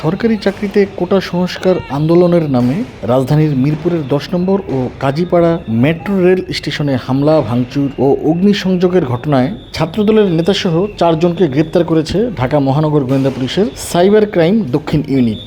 সরকারি চাকরিতে কোটা সংস্কার আন্দোলনের নামে রাজধানীর মিরপুরের দশ নম্বর ও কাজীপাড়া মেট্রো রেল স্টেশনে হামলা, ভাঙচুর ও অগ্নিসংযোগের ঘটনায় ছাত্রদলের নেতাসহ চারজনকে গ্রেপ্তার করেছে ঢাকা মহানগর গোয়েন্দা পুলিশের সাইবার ক্রাইম দক্ষিণ ইউনিট।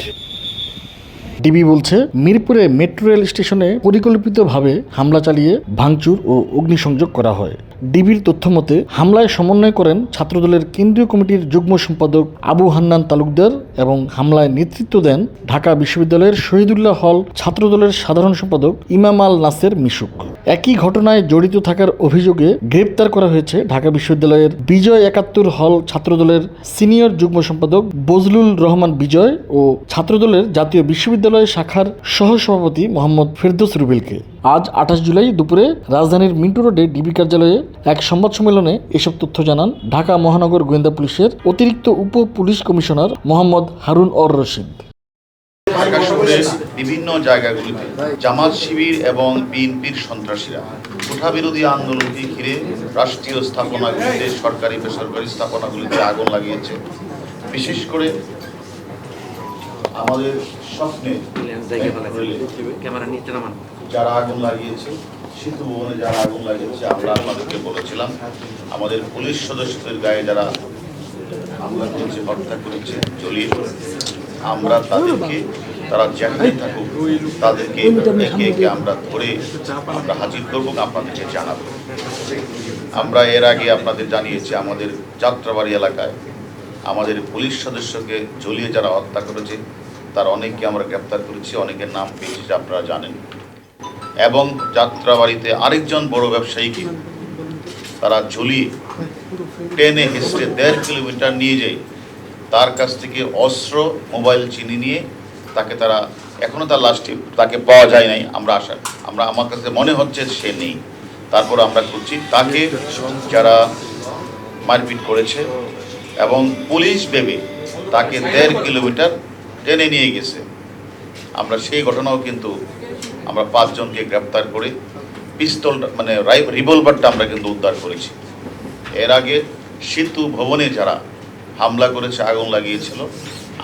ডিবি বলছে, মিরপুরে মেট্রো রেল স্টেশনে পরিকল্পিতভাবে হামলা চালিয়ে ভাঙচুর ও অগ্নিসংযোগ করা হয়। ডিবির তথ্য মতে, হামলায় সমন্বয় করেন ছাত্রদলের কেন্দ্রীয় কমিটির যুগ্ম সম্পাদক আবু হান্নান তালুকদার এবং হামলায় নেতৃত্ব দেন ঢাকা বিশ্ববিদ্যালয়ের শহীদুল্লাহ হল ছাত্রদলের সাধারণ সম্পাদক ইমাম আল নাসের মিশুক। একই ঘটনায় জড়িত থাকার অভিযোগে গ্রেপ্তার করা হয়েছে ঢাকা বিশ্ববিদ্যালয়ের বিজয় একাত্তর হল ছাত্রদলের সিনিয়র যুগ্ম সম্পাদক বজলুল রহমান বিজয় ও ছাত্রদলের জাতীয় বিশ্ববিদ্যালয় শাখার সহসভাপতি মোহাম্মদ ফেরদৌস রুবেলকে। আজ আঠাশ জুলাই দুপুরে রাজধানীর মিন্টু রোডে ডিবি কার্যালয়ে এক সংবাদ সম্মেলনে এসব তথ্য জানান ঢাকা মহানগর গোয়েন্দা পুলিশের অতিরিক্ত উপ police commissioner Mohammad Harun or Rashid. Dhaka শহরের বিভিন্ন জায়গাগুলিতে জামাত শিবির এবং বিএনপির সন্ত্রাসীরা কোঠা বিরোধী আন্দোলনকে ঘিরে রাষ্ট্রীয় স্থাপনাগুলিতে সরকারি বেসরকারি স্থাপনাগুলিতে আগুন লাগিয়েছে। বিশেষ করে আমাদের স্বপ্নে ক্যামেরা নিচে নামান। যারা আগুন লাগিয়েছে সেতু ভবনে যারা আগুন লাগিয়েছে, আমরা আপনাদেরকে বলেছিলাম, আমাদের পুলিশ সদস্যদের গায়ে যারা হামলা করেছে, হত্যা করেছে, জ্বলিয়ে আমরা তাদেরকে, তারা যেখানেই থাকুক, তাদেরকে একে একে আমরা ধরে আমরা হাজির করব, আপনাদেরকে জানাব। আমরা এর আগে আপনাদের জানিয়েছি, আমাদের যাত্রাবাড়ি এলাকায় আমাদের পুলিশ সদস্যকে জ্বলিয়ে যারা হত্যা করেছে, তার অনেককে আমরা গ্রেপ্তার করেছি, অনেকের নাম পেয়েছি, যা আপনারা জানেন। এবং যাত্রাবাড়িতে আরেকজন বড় ব্যবসায়ীকে তারা ঝুলিয়ে টেনে হেসড়ে দেড় কিলোমিটার নিয়ে যায় তার কাছ থেকে অস্ত্র, মোবাইল চিনি নিয়ে তাকে তারা এখনও তার লাশটি তাকে পাওয়া যায় নাই, আমরা আশা, আমরা, আমার কাছে মনে হচ্ছে সে নেই। তারপর আমরা খুঁজছি, তাকে যারা মারপিট করেছে এবং পুলিশ ভেবে তাকে দেড় কিলোমিটার টেনে নিয়ে গেছে। আমরা সেই ঘটনাও কিন্তু আমরা পাঁচজনকে গ্রেপ্তার করে পিস্তল মানে রিভলভারটা আমরা কিন্তু উদ্ধার করেছি। এর আগে সেতু ভবনে যারা হামলা করেছে, আগুন লাগিয়েছিল,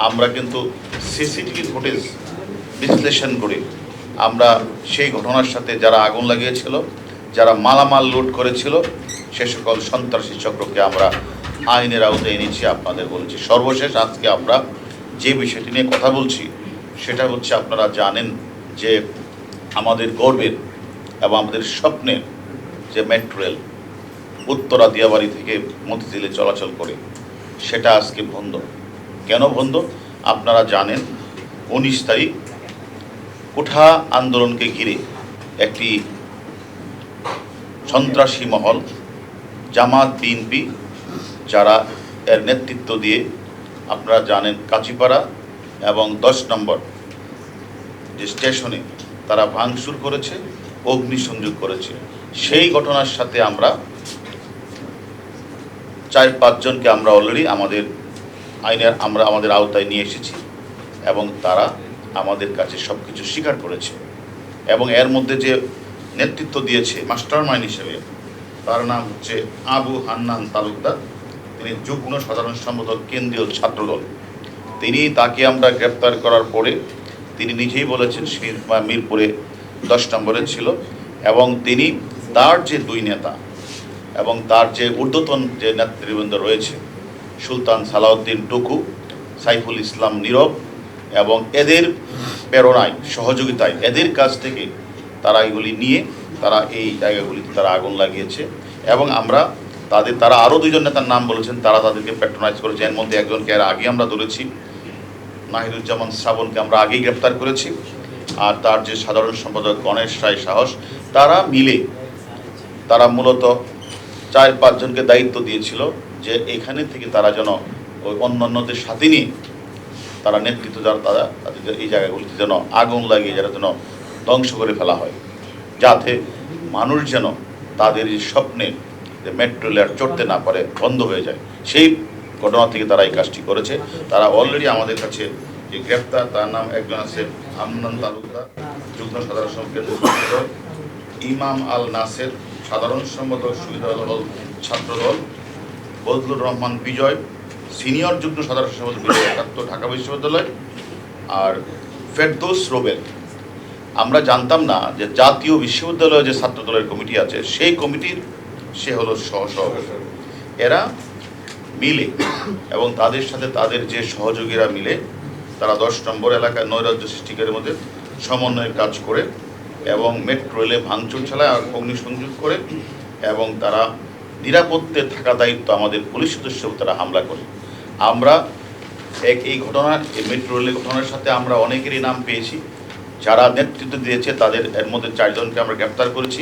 আমরা কিন্তু সিসিটিভি ফুটেজ বিশ্লেষণ করে আমরা সেই ঘটনার সাথে যারা আগুন লাগিয়েছিল, যারা মালামাল লুট করেছিল, সে সকল সন্ত্রাসী চক্রকে আমরা আইনের আওতায় এনেছি আপনাদের বলেছি। সর্বশেষ আজকে আমরা যে বিষয়টি নিয়ে কথা বলছি, সেটা হচ্ছে আপনারা জানেন যে আমাদের গর্বের এবং আমাদের স্বপ্নের যে মেট্রো রেল উত্তরা দিয়াবাড়ি থেকে মতিঝিলে চলাচল করে, সেটা আজকে বন্ধ। কেন বন্ধ? আপনারা জানেন, উনিশ তারিখ কোঠা আন্দোলনকে ঘিরে একটি সন্ত্রাসী মহল, জামাত বিএনপি, যারা এর নেতৃত্ব দিয়ে, আপনারা জানেন কাঁচিপাড়া এবং দশ নম্বর যে স্টেশনে তারা ভাঙচুর করেছে, অগ্নিসংযোগ করেছে। সেই ঘটনার সাথে আমরা চার পাঁচজনকে আমরা অলরেডি আমাদের আইনের আমরা আমাদের আওতায় নিয়ে এসেছি এবং তারা আমাদের কাছে সব কিছু স্বীকার করেছে। এবং এর মধ্যে যে নেতৃত্ব দিয়েছে মাস্টার মাইন্ড হিসেবে, তার নাম হচ্ছে আবু হান্নান তালুকদার। তিনি যুগ্ম সাধারণ সম্পাদক, কেন্দ্রীয় ছাত্রদল। তিনি তাকে আমরা গ্রেপ্তার করার পরে তিনি নিজেই বলেছেন সে মিরপুরে দশ নম্বরে ছিল। এবং তিনি তার যে দুই নেতা এবং তার যে ঊর্ধ্বতন যে নেতৃবৃন্দ রয়েছে, সুলতান সালাউদ্দিন টুকু, সাইফুল ইসলাম নীরব এবং এদের প্রেরণায়, সহযোগিতায় এদের কাছ থেকে তারা এগুলি নিয়ে তারা এই জায়গাগুলিতে তারা আগুন লাগিয়েছে। এবং আমরা তাদের, তারা আরও দুজন নেতার নাম বলেছেন, তারা তাদেরকে প্যাট্রোনাইজ করেছে। এর মধ্যে একজনকে এর আগে আমরা ধরেছি নাহিদুজ্জামান শ্রাবণকে আমরা আগেই গ্রেপ্তার করেছি। আর তার যে সাধারণ সম্পাদক গণেশ রায় সাহস, তারা মিলে তারা মূলত চার পাঁচজনকে দায়িত্ব দিয়েছিল যে এখানে থেকে তারা যেন ওই অন্যান্যদের সাথে নিয়ে তারা নেতৃত্ব যারা, তারা তাদের এই জায়গাগুলিতে যেন আগুন লাগিয়ে যারা যেন ধ্বংস করে ফেলা হয়। যাতে মানুষ যেন তাদের স্বপ্নে মেট্রো রেল আর চড়তে না পারে, বন্ধ হয়ে যায়। সেই ঘটনা থেকে তারা এই কাজটি করেছে। তারা অলরেডি আমাদের কাছে যে গ্রেপ্তার, তার নাম একজন আছে আমনান তালুকদার, যুগ্ম সাধারণ সম্পাদক, ইমাম আল নাসের, সাধারণ সম্পাদক সুবিধা দল ছাত্রদল বজলুর রহমান বিজয়, সিনিয়র যুগ্ম সাধারণ সম্পাদক বিজয় একাত্তর ঢাকা বিশ্ববিদ্যালয়, আর ফেরদৌস রোবেল। আমরা জানতাম না যে জাতীয় বিশ্ববিদ্যালয়ে যে ছাত্র দলের কমিটি আছে, সেই কমিটির সে হলো সহ সভাপতি এরা মিলে এবং তাদের সাথে তাদের যে সহযোগীরা মিলে তারা দশ নম্বর এলাকায় নৈরাজ্য সৃষ্টিকারের মধ্যে সমন্বয়ের কাজ করে এবং মেট্রো রেলে ভাঙচুর আর অগ্নিসংযোগ করে এবং তারা নিরাপত্তে থাকা দায়িত্ব আমাদের পুলিশ সদস্য তারা হামলা করে। আমরা এক এই ঘটনার এই মেট্রো রেলের ঘটনার সাথে আমরা অনেকেরই নাম পেয়েছি। যারা নেতৃত্ব দিয়েছে তাদের এর মধ্যে চারজনকে আমরা গ্রেপ্তার করেছি।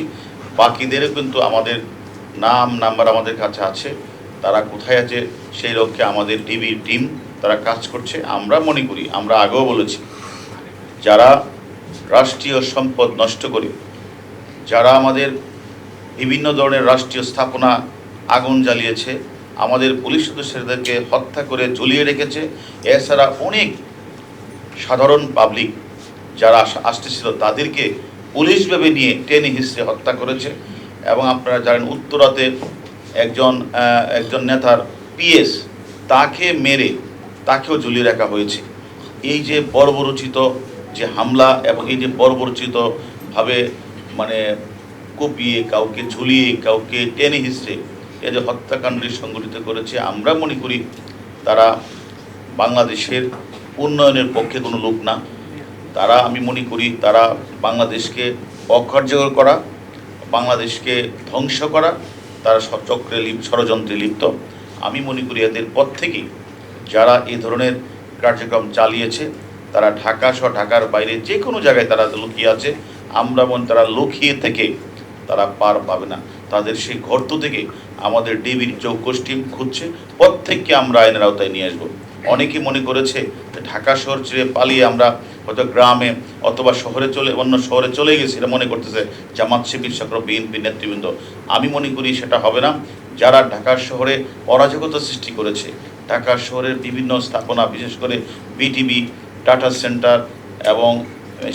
বাকিদেরও কিন্তু আমাদের নাম, নাম্বার আমাদের কাছে আছে। তারা কোথায় আছে, সেই লক্ষ্যে আমাদের ডিবির টিম তারা কাজ করছে। আমরা মনে করি, আমরা আগেও বলেছি, যারা রাষ্ট্রীয় সম্পদ নষ্ট করে, যারা আমাদের বিভিন্ন ধরনের রাষ্ট্রীয় স্থাপনা আগুন জ্বালিয়েছে, আমাদের পুলিশ সদস্যদেরকে হত্যা করে ঝুলিয়ে রেখেছে, এছাড়া অনেক সাধারণ পাবলিক যারা আস- আসতেছিল, তাদেরকে পুলিশ ভেবে নিয়ে টেনে হিসড়ে হত্যা করেছে। এবং আপনারা জানেন, উত্তরাতে একজন একজন নেতার পিএস তাকে মেরে তাকেও ঝুলিয়ে রাখা হয়েছে। এই যে বর্বরচিত যে হামলা এবং এই যে বর্বরচিতভাবে মানে কুপিয়ে কাউকে ঝুলিয়ে, কাউকে টেনে হিসড়ে এই যে হত্যাকাণ্ডটি সংগঠিত করেছে, আমরা মনে করি তারা বাংলাদেশের উন্নয়নের পক্ষে কোনো লোক না। তারা, আমি মনে করি তারা বাংলাদেশকে অকার্যকর করা, বাংলাদেশকে ধ্বংস করা তারা চক্রে লিপ ষড়যন্ত্রে লিপ্ত। আমি মনে করি এদের পর থেকেই যারা এই ধরনের কার্যক্রম চালিয়েছে, তারা ঢাকা সহ ঢাকার বাইরে যে কোনো জায়গায় তারা লুকিয়ে আছে, আমরা মনে তারা লুকিয়ে থেকে তারা পার পাবে না। তাদের সেই গর্ত থেকে আমাদের ডিবির চৌকস টিম খুঁজছে, প্রত্যেককে আমরা আইনের আওতায় নিয়ে আসব। অনেকেই মনে করেছে ঢাকা শহর ছেড়ে পালিয়ে আমরা হয়তো গ্রামে অথবা শহরে চলে, অন্য শহরে চলে গেছি এটা মনে করতেছে, জামাত, শিবির সকল বিএনপি, নেতৃবৃন্দ। আমি মনে করি সেটা হবে না। যারা ঢাকা শহরে অরাজকতা সৃষ্টি করেছে ঢাকা শহরের বিভিন্ন স্থাপনা, বিশেষ করে বিটিভি, টাটা সেন্টার এবং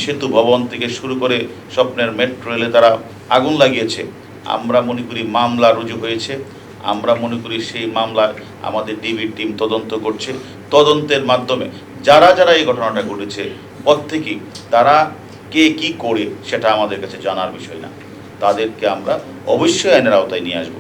সেতু ভবন থেকে শুরু করে স্বপ্নের মেট্রো রেলে তারা আগুন লাগিয়েছে। আমরা মনে করি মামলা রুজু হয়েছে। আমরা মনে করি সেই মামলায় আমাদের ডিবির টিম তদন্ত করছে। তদন্তের মাধ্যমে যারা যারা এই ঘটনাটা ঘটেছে প্রত্যেকেই তারা কে কি করে সেটা আমাদের কাছে জানার বিষয় না। তাদেরকে আমরা অবশ্যই আইনের আওতায় নিয়ে আসব।